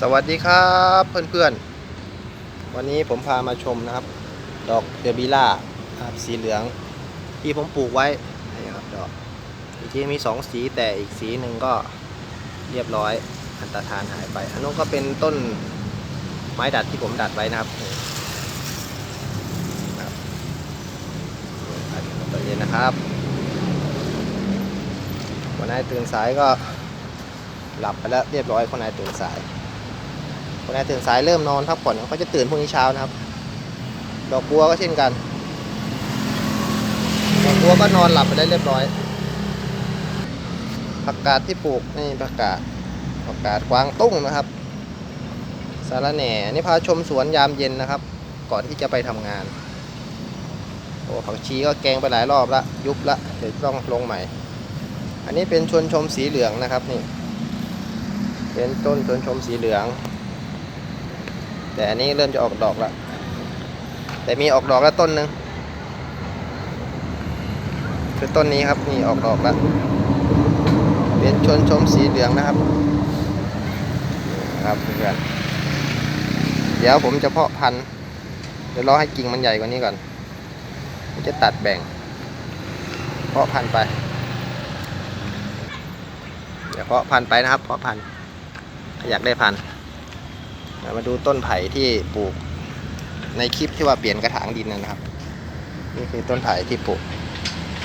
สวัสดีครับเพื่อนๆ วันนี้ผมพามาชมนะครับ ดอกเดบิล่าครับสีเหลืองที่ผมปลูกไว้นี่ครับดอกจริงๆมีสองสีแต่อีกสีหนึ่งก็เรียบร้อยอันตรธานหายไป อันนู้นก็เป็นต้นไม้ดัดที่ผมดัดไว้นะครับนี่ครับตอนเย็นนะครับวันนายตื่นสายก็หลับไปแล้วเรียบร้อยคนนายตื่นสาย คนไหนตื่นสายเริ่มนอนพักผ่อนเขาจะตื่นพรุ่งนี้เช้านะครับ ดอกบัวก็เช่นกัน ดอกบัวก็นอนหลับไปได้เรียบร้อย ผักกาดที่ปลูกนี่ผักกาดผักกาดกวางตุ้งนะครับ สารแหน่นี่พาชมสวนยามเย็นนะครับ ก่อนที่จะไปทำงานโอ้ผักชีก็แกงไปหลายรอบละยุบละเดี๋ยวต้องลงใหม่ อันนี้เป็นชวนชมสีเหลืองนะครับนี่ เป็นต้นชวนชมสีเหลือง แต่อันนี้เริ่มจะออกดอกแล้วแต่มีออกดอกแล้วต้นหนึ่งคือต้นนี้ครับนี่ออกดอกแล้วเป็นชนชมสีเหลืองนะครับนะครับเพื่อนเดี๋ยวผมจะเพาะพันธุ์เดี๋ยวรอให้กิ่งมันใหญ่กว่านี้ก่อนจะตัดแบ่ง เพาะพันธุ์ไปเดี๋ยวเพาะพันธุ์ไปนะครับเพาะพันธุ์อยากได้พันธุ์ มาดูต้นไผ่ที่ปลูกในคลิปที่ว่าเปลี่ยนกระถางดินนะครับ นี่คือต้นไผ่ที่ปลูก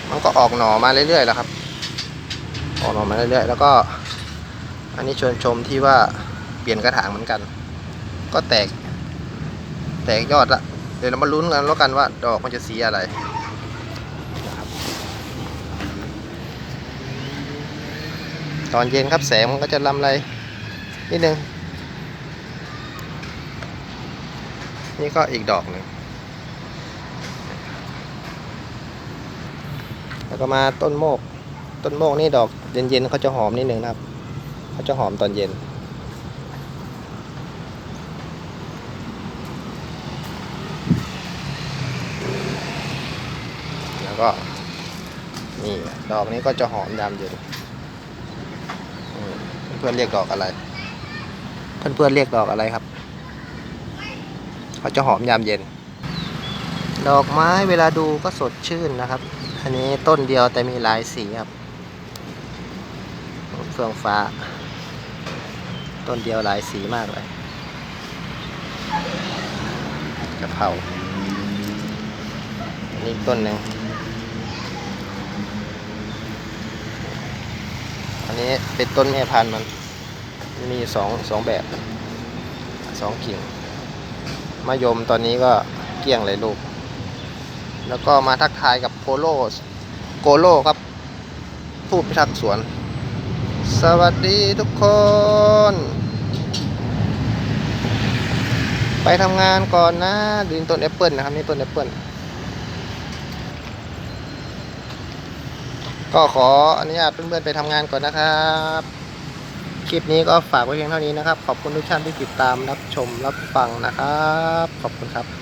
มันก็ออกหน่อมาเรื่อยๆแล้วครับ ออกหน่อมาเรื่อยๆ แล้วก็ อันนี้ชวนชมที่ว่าเปลี่ยนกระถางเหมือนกัน ก็แตก แตกยอดละเดี๋ยวเรามาลุ้นกันแล้วกันว่าดอกมันจะสีอะไรตอนเย็นครับแสงมันก็จะลำไรนิดนึง นี่ก็อีกดอกหนึ่งแล้วก็มาต้นโมก ต้นโมกนี่ดอกเย็นๆเขาจะหอมนิดนึงนะครับเขาจะหอมตอนเย็น แล้วก็นี่ดอกนี้ก็จะหอมยามเย็นเพื่อนเรียกดอกอะไร เพื่อนๆเรียกดอกอะไรครับ เขาจะหอมยามเย็น ดอกไม้เวลาดูก็สดชื่นนะครับ อันนี้ต้นเดียวแต่มีหลายสีครับเฟื่องฟ้า ต้นเดียวหลายสีมากเลยกะเพราอันนี้ต้นหนึ่งอันนี้เป็นต้นแม่พันธุ์มัน มีสองสองแบบสองกิ่ง มะยมตอนนี้ก็เกลี้ยงเลยลูก แล้วก็มาทักทายกับโพโลโกโลครับ ผู้พิทักษ์สวน สวัสดีทุกคน ไปทำงานก่อนนะดูต้นแอปเปิลนะครับนี่ต้นแอปเปิลก็ขออนุญาตเพื่อนๆไปทำงานก่อนนะครับ คลิปนี้ก็ฝากไว้เพียงเท่านี้นะครับ ขอบคุณทุกท่านที่ติดตามรับชมรับฟังนะครับ ขอบคุณครับ